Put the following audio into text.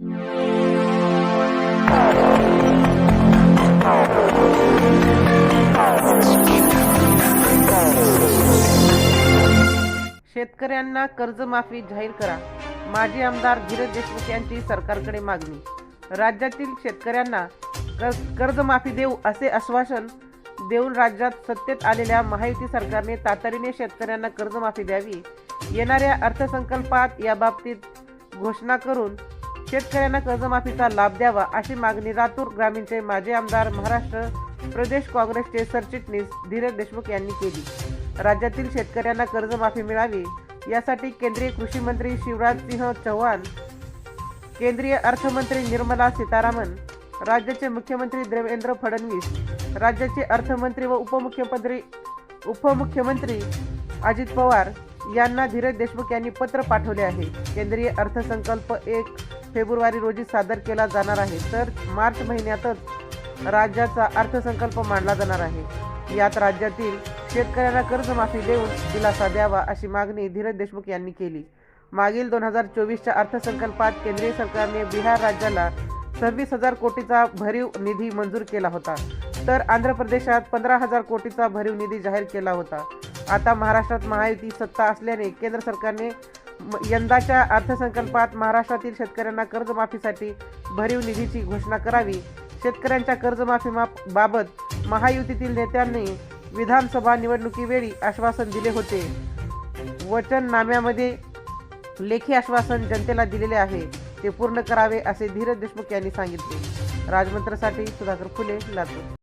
शेतकऱ्यांना कर्जमाफी जाहीर करा. माजी आमदार धीरज देशमुख यांची सरकारकडे मागणी. राज्यातील शेतकऱ्यांना कर्जमाफी देऊ असे आश्वासन देऊन राज्यात सत्तेत आलेल्या महायुती सरकारने तातडीने शेतकऱ्यांना कर्जमाफी द्यावी. येणाऱ्या अर्थसंकल्पात याबाबतीत घोषणा करून शेतकऱ्यांना कर्जमाफीचा लाभ द्यावा अशी मागणी लातूर ग्रामीणचे माजी आमदार महाराष्ट्र प्रदेश काँग्रेसचे सरचिटणीस धीरज देशमुख यांनी केली. राज्यातील शेतकऱ्यांना कर्जमाफी मिळावी यासाठी केंद्रीय कृषी मंत्री शिवराज सिंह चौहान केंद्रीय अर्थमंत्री निर्मला सीतारामन राज्याचे मुख्यमंत्री देवेंद्र फडणवीस राज्याचे अर्थमंत्री व उपमुख्यमंत्री उपमुख्यमंत्री अजित पवार यांना धीरज देशमुख यांनी पत्र पाठवले आहे. केंद्रीय अर्थसंकल्प एक फेब्रुवारी रोजी सादर केला जाणार आहे. तर मार्च महिन्यातच राज्याचा अर्थसंकल्प मांडला जाणार आहे. यात राज्यातील शेतकऱ्यांना कर्जमाफी देऊन दिलासा द्यावा अशी मागणी धीरज देशमुख यांनी केली. मागील दोन हजार चोवीसच्या अर्थसंकल्पात केंद्रीय सरकारने बिहार राज्याला सव्वीस हजार कोटीचा भरीव निधी मंजूर केला होता. तर आंध्र प्रदेशात पंधरा हजार कोटीचा भरीव निधी जाहीर केला होता. आता महाराष्ट्रात महायुती सत्ता असल्याने केंद्र सरकारने यंदाच्या अर्थसंकल्पात महाराष्ट्रातील शेतकऱ्यांना कर्जमाफीसाठी भरीव निधीची घोषणा करावी. शेतकऱ्यांच्या कर्जमाफी बाबत महायुतीतील नेत्यांनी विधानसभा निवडणुकीवेळी आश्वासन दिले होते. वचननाम्यामध्ये लेखी आश्वासन जनतेला दिलेले आहे. ते पूर्ण करावे असे धीरज देशमुख यांनी सांगितले. राजमंत्रसाठी सुधाकर फुले लातूर.